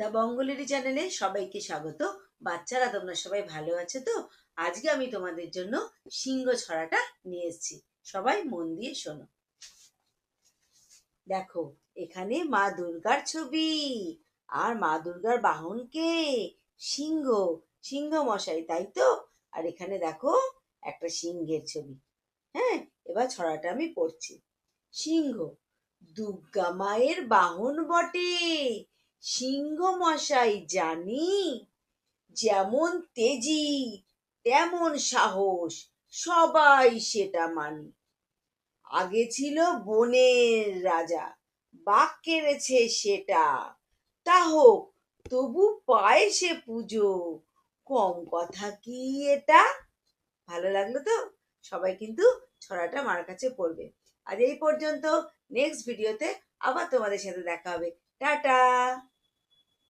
The বঙ্গলেরি চ্যানেলে সবাইকে স্বাগত। বাচ্চারা, তোমরা সবাই ভালো আছো তো? আজকে আমি তোমাদের জন্য সিংহ ছড়াটা নিয়ে এসেছি। সবাই মন দিয়ে শোনো। দেখো, এখানে মা দুর্গার ছবি আর মা দুর্গার বাহনকে সিংহ সিংহ মশাই, তাই তো? আর এখানে দেখো, একটা সিংহের ছবি। হ্যাঁ এবার ছড়াটা আমি পড়ছি। সিংহ, দুর্গা মায়ের বাহন বটে। সিংহ মশাই জানি যেমন তেজি, তেমন সাহস, সবাই সেটা মানি। আগে ছিল বনের রাজা বাঘ কেড়েছে সেটা। তা হোক, তবু পায় সে পুজো। কম কথা কি এটা? ভালো লাগল তো? সবাই কিন্তু ছড়াটা মার কাছে পড়বে। আজ এই পর্যন্ত নেক্সট ভিডিওতে আবার তোমাদের সাথে দেখা হবে। টাটা!